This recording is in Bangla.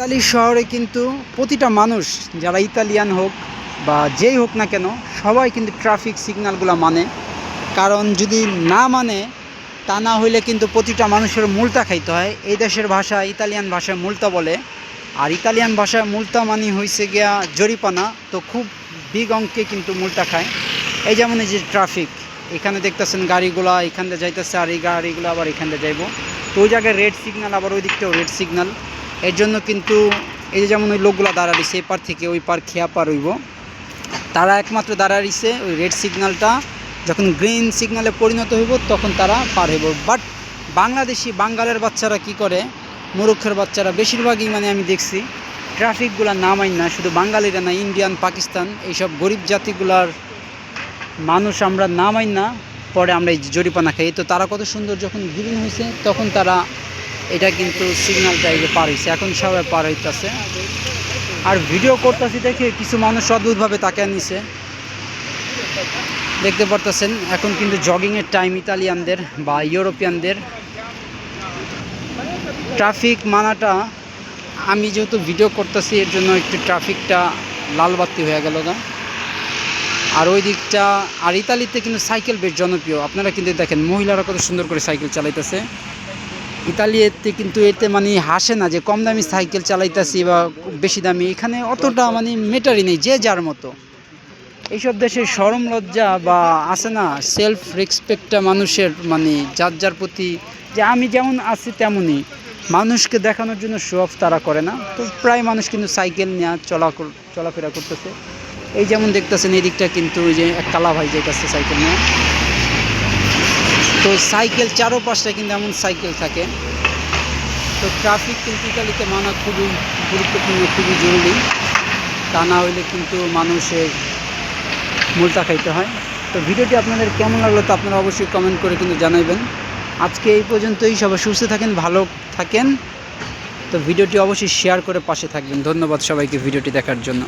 ইতালি শহরে কিন্তু প্রতিটা মানুষ, যারা ইতালিয়ান হোক বা যেই হোক না কেন, সবাই কিন্তু ট্রাফিক সিগন্যালগুলো মানে। কারণ যদি না মানে তা না হইলে কিন্তু প্রতিটা মানুষের মূলতা খাইতে হয়। এই দেশের ভাষা ইতালিয়ান ভাষায় মূলতা বলে। আর ইতালিয়ান ভাষায় মূলতা মানে হয়েছে গিয়া জরিপানা, তো খুব বিগ অঙ্কে কিন্তু মূলতা খায়। এই যেমন এই যে ট্রাফিক এখানে দেখতেছেন গাড়িগুলা, এখান দিয়ে যাইতেছে আর এই গাড়িগুলো আবার এখান দিয়ে যাইবো। তো ওই জায়গায় রেড সিগন্যাল আবার ওই দিকটাও রেড সিগন্যাল এর জন্য কিন্তু এই যে যেমন ওই লোকগুলো দাঁড়াইছে এই পার থেকে ওই পার খেয়া পার হইব। তারা একমাত্র দাঁড়াইছে ওই রেড সিগন্যালটা যখন গ্রিন সিগন্যালে পরিণত হইব, তখন তারা পার হইব। বাট বাংলাদেশি বাঙ্গালের বাচ্চারা কি করে? মুরুক্ষের বাচ্চারা বেশিরভাগই মানে আমি দেখছি ট্রাফিকগুলো নামাই না। শুধু বাঙালিরা না ইন্ডিয়ান পাকিস্তান এইসব গরিব জাতিগুলার মানুষ আমরা নামাই না, পরে আমরা এই জরিপানা খাই। তো তারা কত সুন্দর যখন গ্রিন হয়েছে তখন তারা এটা কিন্তু সিগন্যালটা এই যে পার হয়েছে এখন সবাই পার হইতেছে। আর ভিডিও করতেছি দেখে কিছু মানুষ অদ্ভুতভাবে তাকে নিছে। দেখতে পারতেছেন, এখন কিন্তু জগিংয়ের টাইম ইতালিয়ানদের বা ইউরোপিয়ানদের। ট্রাফিক মানাটা, আমি যেহেতু ভিডিও করতেছি, এর জন্য একটু ট্রাফিকটা লাল বাতি হয়ে গেল না আর ওই দিকটা, আর ইতালিতে কিন্তু সাইকেল বেশ জনপ্রিয়। আপনারা কিন্তু দেখেন, মহিলারা কত সুন্দর করে সাইকেল চালাইতেছে। ইতালিতে কিন্তু এতে মানে হাসে না যে কম দামি সাইকেল চালাইতেছি বা বেশি দামি। এখানে অতটা মানে মেটারই নেই, যে যার মতো। এইসব দেশের সরম লজ্জা বা আছে না সেলফ রেসপেক্টটা মানুষের মানে যার যার প্রতি যে আমি যেমন আছি তেমনই। মানুষকে দেখানোর জন্য শো অফ তারা করে না। তো প্রায় মানুষ কিন্তু সাইকেল নেওয়া চলা চলাফেরা করতেছে। এই যেমন দেখতেছেন এই দিকটা কিন্তু ওই যে এক কালা ভাই যে কাছে সাইকেল নিয়ে। তো সাইকেল চারো পাশটা কিন্তু এমন সাইকেল থাকে। তো ট্রাফিক কিন্তু ইতালিতে মানা খুবই গুরুত্বপূর্ণ, খুবই জরুরি। তা না হইলে কিন্তু মানুষের মূলটা খাইতে হয়। তো ভিডিওটি আপনাদের কেমন লাগল তা আপনারা অবশ্যই কমেন্ট করে কিন্তু জানাবেন আজকে এই পর্যন্তই, সবাই সুস্থ থাকেন, ভালো থাকেন। তো ভিডিওটি অবশ্যই শেয়ার করে পাশে থাকবেন। ধন্যবাদ সবাইকে ভিডিওটি দেখার জন্য।